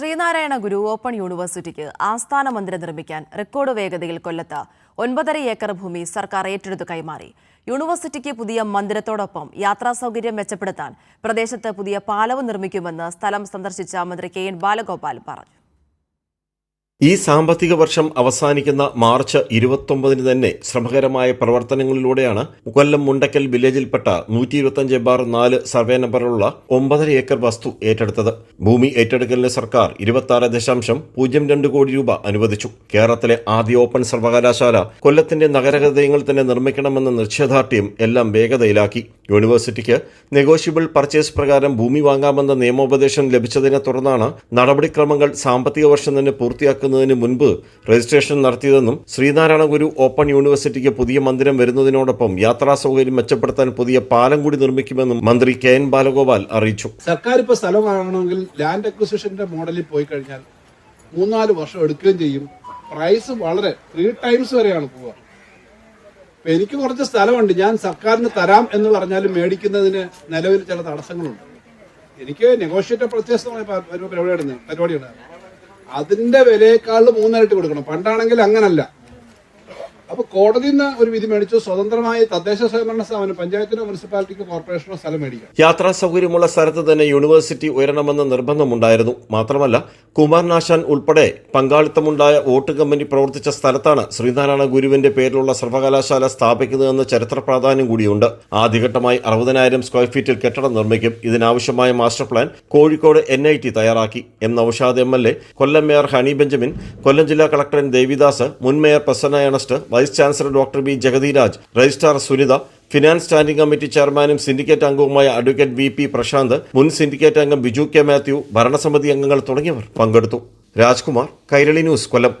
ശ്രീനാരായണ ഗുരു open യൂണിവേഴ്സിറ്റിക്ക് ആസ്ഥാന മന്ദിരം നിർമ്മിക്കാൻ റെക്കോർഡ് വേഗതയിൽ കൊല്ലത്ത് ഒൻപതര ഏക്കർ ഭൂമി സർക്കാർ ഏറ്റെടുത്ത് കൈമാറി. യൂണിവേഴ്സിറ്റിക്ക് പുതിയ മന്ദിരത്തോടൊപ്പം യാത്രാ സൗകര്യം മെച്ചപ്പെടുത്താൻ പ്രദേശത്ത് പുതിയ പാലവ് നിർമ്മിക്കുമെന്ന് സ്ഥലം സന്ദർശിച്ച മന്ത്രി കെ എൻ ബാലഗോപാൽ പറഞ്ഞു. ഈ സാമ്പത്തിക വർഷം അവസാനിക്കുന്ന മാർച്ച് ഇരുപത്തൊമ്പതിന് തന്നെ ശ്രമകരമായ പ്രവർത്തനങ്ങളിലൂടെയാണ് കൊല്ലം മുണ്ടക്കൽ വില്ലേജിൽപ്പെട്ട നൂറ്റി ഇരുപത്തഞ്ച് ബാർ നാല് സർവേ നമ്പറിലുള്ള ഒമ്പതര ഏക്കർ വസ്തു ഏറ്റെടുത്തത്. ഭൂമി ഏറ്റെടുക്കലിന് സർക്കാർ ഇരുപത്തി ദശാംശം പൂജ്യം രണ്ട് കോടി രൂപ അനുവദിച്ചു. കേരളത്തിലെ ആദ്യ ഓപ്പൺ സർവകലാശാല കൊല്ലത്തിന്റെ നഗരഹൃദയങ്ങൾ തന്നെ നിർമ്മിക്കണമെന്ന നിശ്ചയദാർഢ്യം എല്ലാം വേഗതയിലാക്കി. യൂണിവേഴ്സിറ്റിക്ക് നെഗോഷ്യബിൾ പർച്ചേസ് പ്രകാരം ഭൂമി വാങ്ങാമെന്ന നിയമോപദേശം ലഭിച്ചതിനെ തുടർന്നാണ് നടപടിക്രമങ്ങൾ സാമ്പത്തിക വർഷം തന്നെ പൂർത്തിയാക്കുന്നതിന് മുൻപ് രജിസ്ട്രേഷൻ നടത്തിയതെന്നും ശ്രീനാരായണ ഗുരു ഓപ്പൺ യൂണിവേഴ്സിറ്റിക്ക് പുതിയ മന്ദിരം വരുന്നതിനോടൊപ്പം യാത്രാ സൗകര്യം മെച്ചപ്പെടുത്താൻ പുതിയ പാലം കൂടി നിർമ്മിക്കുമെന്നും മന്ത്രി കെ എൻ ബാലഗോപാൽ അറിയിച്ചു. സർക്കാർ ഇപ്പോൾ സ്ഥലം വാങ്ങണമെങ്കിൽ ലാൻഡ് അക്വിസിഷന്റെ മോഡലിൽ പോയി കഴിഞ്ഞാൽ മൂന്നാൽ വർഷം എടുക്കുകയും ചെയ്യും. പ്രൈസ് വളരെ ത്രീ ടൈംസ് വരെയാണ് പോവുക. എനിക്ക് കുറച്ച് സ്ഥലമുണ്ട്. ഞാൻ സർക്കാരിന് തരാം എന്ന് പറഞ്ഞാലും മേടിക്കുന്നതിന് നിലവിൽ ചില തടസ്സങ്ങളുണ്ട്. എനിക്ക് നെഗോഷിയേറ്റ് പ്രത്യേകമായ പ- ഒരു പരിപാടിയാണ് പരിപാടിയാണ് അതിന്റെ വിലയേക്കാൾ മൂന്നായിട്ട് കൊടുക്കണം. പണ്ടാണെങ്കിൽ അങ്ങനല്ല. അപ്പൊ കോടതിയിൽ നിന്ന് ഒരു വിധി മേടിച്ചു. സ്വതന്ത്രമായി തദ്ദേശ സ്വയംഭരണ സ്ഥാപനം പഞ്ചായത്തിനോ മുനിസിപ്പാലിറ്റിക്കോ കോർപ്പറേഷനോ സ്ഥലം മേടിക്കാം. യാത്രാ സൗകര്യമുള്ള സ്ഥലത്ത് തന്നെ യൂണിവേഴ്സിറ്റി ഉയരണമെന്ന നിർബന്ധമുണ്ടായിരുന്നു. മാത്രമല്ല കുമാരനാശാൻ ഉൾപ്പെടെ പങ്കാളിത്തമുണ്ടായ വോട്ട് കമ്പനി പ്രവർത്തിച്ച സ്ഥലത്താണ് ശ്രീനാരായണ ഗുരുവിന്റെ പേരിലുള്ള സർവകലാശാല സ്ഥാപിക്കുന്നതെന്ന ചരിത്ര പ്രാധാന്യം കൂടിയുണ്ട്. ആദ്യഘട്ടമായി അറുപതിനായിരം സ്ക്വയർ ഫീറ്റിൽ കെട്ടിടം നിർമ്മിക്കും. ഇതിനാവശ്യമായ master plan Kozhikode N I T തയ്യാറാക്കി. M Noushad M L A Kollam mayor Honey Benjamin Kollam ജില്ലാ കളക്ടർ ദേവിദാസ് മുൻ mayor Prasanna Ernest vice chancellor doctor B Jagathiraj registrar Sunitha finance standing committee ചെയർമാനും syndicate അംഗവുമായ advocate V P Prashanth മുൻ syndicate അംഗം Biju K Mathew ഭരണസമിതി അംഗങ്ങൾ തുടങ്ങിയവർ പങ്കെടുത്തു. രാജ്കുമാർ കൈരളി ന്യൂസ് കൊല്ലം.